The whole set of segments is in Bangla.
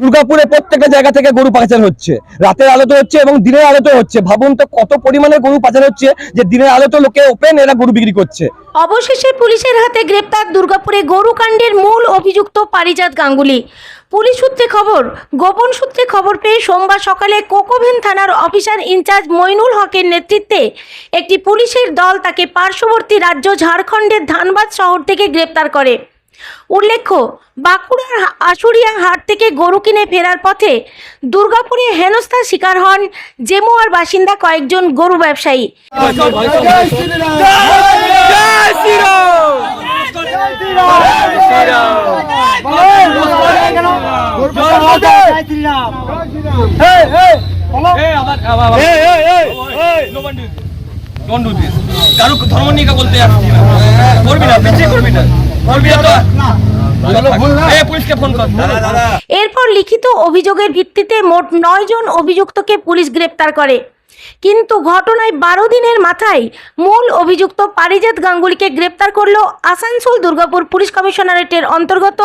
দুর্গাপুরে প্রত্যেকটা জায়গা থেকে গরু পাচার হচ্ছে। রাতের আলোতে হচ্ছে এবং দিনের আলোতে হচ্ছে। ভাবুন তো কত পরিমাণে গরু পাচার হচ্ছে যে দিনের আলোতে লোকে ওপেন এরা গরু বিক্রি করছে। অবশেষে পুলিশের হাতে গ্রেপ্তার দুর্গাপুরে গরুকাণ্ডের মূল অভিযুক্ত পারিজাত গাঙ্গুলি। পুলিশ সূত্রে খবর, গোপন সূত্রে খবর পেয়ে সোমবার সকালে কোকোভেন থানার অফিসার ইনচার্জ মইনুল হকের নেতৃত্বে একটি পুলিশের দল তাকে পার্শ্ববর্তী রাজ্য ঝাড়খণ্ডের ধানবাদ শহর থেকে গ্রেপ্তার করে। উল্লেখ্য বাঁকুড়ার আশুরিয়া হাট থেকে গরু কিনে ফেরার পথে দুর্গাপুরে হেনস্থার শিকার হন জেমুয়ার বাসিন্দা কয়েকজন গরু ব্যবসায়ী ডোন্ট ডু দিস কারও ধর্ম নিয়ে বলতে আসছি না করবি না পিছিয়ে করবি না করবি না। তো এই পুলিশকে ফোন কর। এরপর লিখিত অভিযোগের ভিত্তিতে মোট নয় জন অভিযুক্তকে পুলিশ গ্রেপ্তার করে। কিন্তু ঘটনায় বারো দিনের মাথায় মূল অভিযুক্ত পারিজাত গাঙ্গুলিকে গ্রেপ্তার করল আসানসোল দুর্গাপুর পুলিশ কমিশনারেটের অন্তর্গত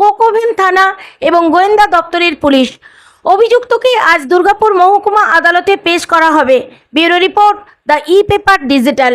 কোকোভেন থানা এবং গোয়েন্দা দপ্তরের পুলিশ। অভিযুক্তকে আজ দুর্গাপুর মহকুমা আদালতে পেশ করা হবে। Bureau report the e paper digital.